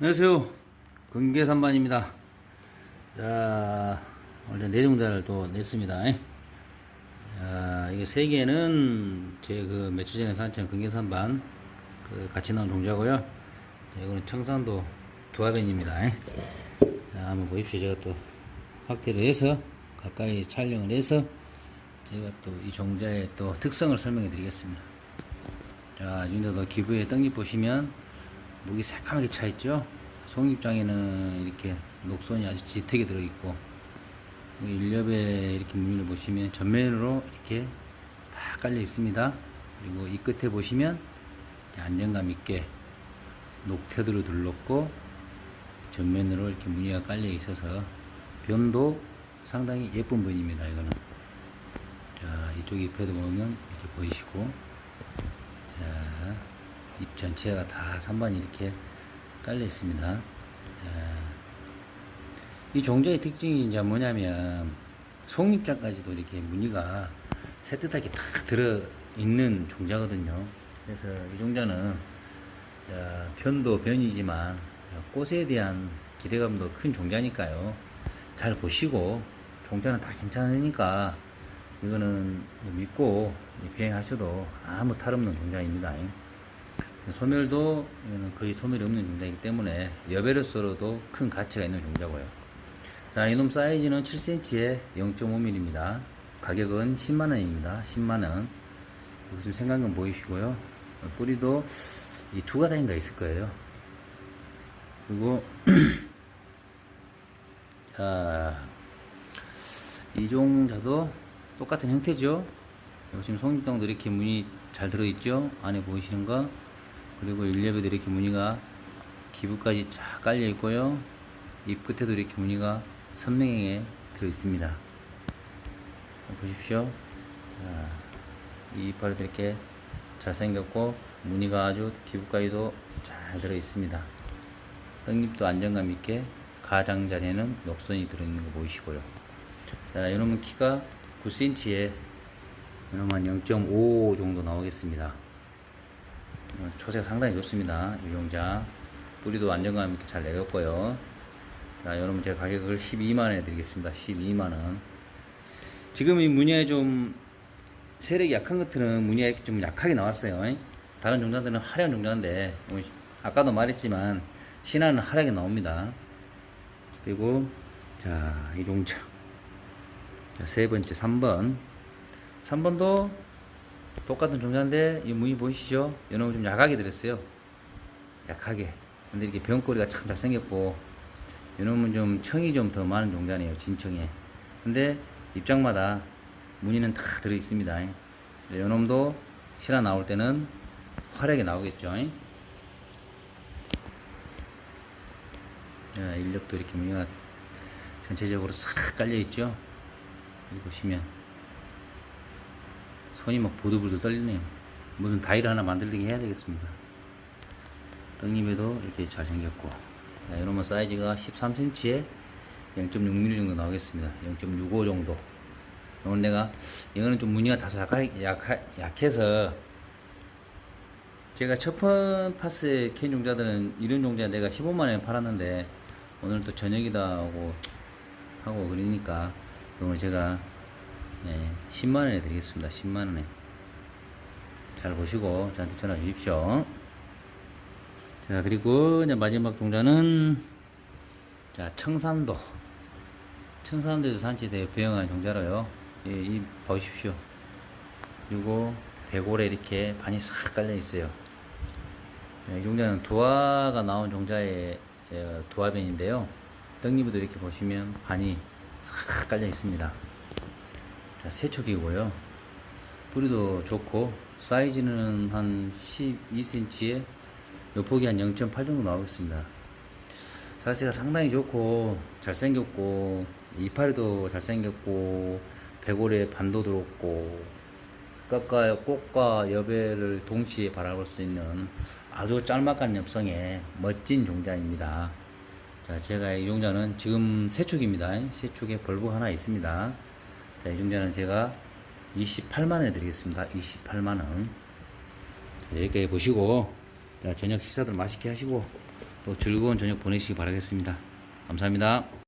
안녕하세요. 근계산반입니다. 자, 오늘 내종자를 또 냈습니다. 자, 이게 세 개는 제 그 며칠 전에 산책 근계산반 그 같이 나온 종자고요. 자, 이거는 청산도 두화변입니다. 자, 한번 보십시오. 제가 또 확대를 해서 가까이 촬영을 해서 제가 또 이 종자의 또 특성을 설명해 드리겠습니다. 자, 윤도도 기부의 떡잎 보시면 목이 새까맣게 차 있죠. 송잎장에는 이렇게 녹선이 아주 짙게 들어 있고 일렵에 이렇게 무늬를 보시면 전면으로 이렇게 다 깔려 있습니다. 그리고 이 끝에 보시면 안정감 있게 녹태도로 둘렀고 전면으로 이렇게 무늬가 깔려 있어서 변도 상당히 예쁜 변입니다. 이거는 자 이쪽 잎에도 보면 이렇게 보이시고 자, 잎 전체가 다 선반이 이렇게 깔려 있습니다. 자, 이 종자의 특징이 이제 뭐냐면 송잎장까지도 이렇게 무늬가 새뜻하게 탁 들어 있는 종자거든요. 그래서 이 종자는 자, 변도 변이지만 꽃에 대한 기대감도 큰 종자니까요. 잘 보시고 종자는 다 괜찮으니까 이거는 믿고 비행하셔도 아무 탈 없는 종자입니다. 소멸도 이거는 거의 소멸이 없는 종자이기 때문에 여배로서로도 큰 가치가 있는 종자고요. 자, 이놈 사이즈는 7cm에 0.5mm입니다. 가격은 10만원입니다. 10만원. 여기 생강근 보이시고요. 뿌리도 이두 가닥인가 있을 거예요. 그리고, 자, 이 종자도 똑같은 형태죠. 여기 지금 송잎동도 이렇게 무늬 잘 들어있죠. 안에 보이시는 거. 그리고 일렙에도 이렇게 무늬가 기부까지 쫙 깔려 있고요. 잎 끝에도 이렇게 무늬가 선명하게 들어 있습니다. 보십시오. 자, 이 이파리도 이렇게 잘생겼고 무늬가 아주 기부까지도 잘 들어 있습니다. 떡잎도 안정감 있게 가장자리에는 녹선이 들어있는 거 보이시고요. 자, 이놈은 키가 9cm에 이놈은 0.5 정도 나오겠습니다. 어, 초세가 상당히 좋습니다. 유용자 뿌리도 안정감 있게 잘 내렸고요. 자, 여러분 제가 가격을 12만원에 드리겠습니다. 12만원. 지금 이 무늬에 좀 세력이 약한 것들은 무늬가 이렇게 좀 약하게 나왔어요. 다른 종자들은 화려한 종자인데 뭐 아까도 말했지만 신화는 화려하게 나옵니다. 그리고 자, 이 종자. 자, 세 번째 3번. 3번도 똑같은 종자인데 이 무늬 보이시죠? 이놈은 좀 약하게 들었어요. 약하게. 근데 이렇게 병거리가 참 잘생겼고 이놈은 좀 청이 좀 더 많은 종자네요. 진청에. 근데 입장마다 무늬는 다 들어 있습니다. 이놈도 실화 나올 때는 화려하게 나오겠죠. 자, 인력도 이렇게 전체적으로 싹 깔려 있죠. 보시면 손이 막 보들보들 떨리네요. 무슨 다이를 하나 만들기 해야 되겠습니다. 떡잎에도 이렇게 잘생겼고 자, 이놈은 사이즈가 13cm에 0.6mm 정도 나오겠습니다. 0.65 정도. 오늘 내가 이거는 좀 무늬가 다소 약하, 약하, 약해서 제가 첫번 파스 캔 종자들은 이런 종자 내가 15만원에 팔았는데 오늘 또 저녁이다 하고 하고 그러니까 오늘 제가 네, 10만원에 드리겠습니다. 10만원에 잘 보시고 저한테 전화 주십시오. 자 그리고 이제 마지막 종자는 자 청산도 청산도에서 산지대에 배영한 종자로요. 예, 이 보십시오. 그리고 배골에 이렇게 반이 싹 깔려 있어요. 네, 이 종자는 도화가 나온 종자의 예, 도화변인데요. 떡잎에도 이렇게 보시면 반이 싹 깔려 있습니다. 자, 세촉이고요. 뿌리도 좋고 사이즈는 한 12cm에 요폭이 한 0.8 정도 나오겠습니다. 자세가 상당히 좋고 잘생겼고 이파리도 잘생겼고 배골에 반도 들었고 꽃과, 꽃과 여배를 동시에 바라볼 수 있는 아주 짤막한 엽성의 멋진 종자입니다. 자, 제가 이 종자는 지금 세축입니다. 세축에 벌브 하나 있습니다. 자, 이 종자는 제가 28만원에 드리겠습니다. 28만원. 여기까지 보시고, 자, 저녁 식사들 맛있게 하시고, 또 즐거운 저녁 보내시기 바라겠습니다. 감사합니다.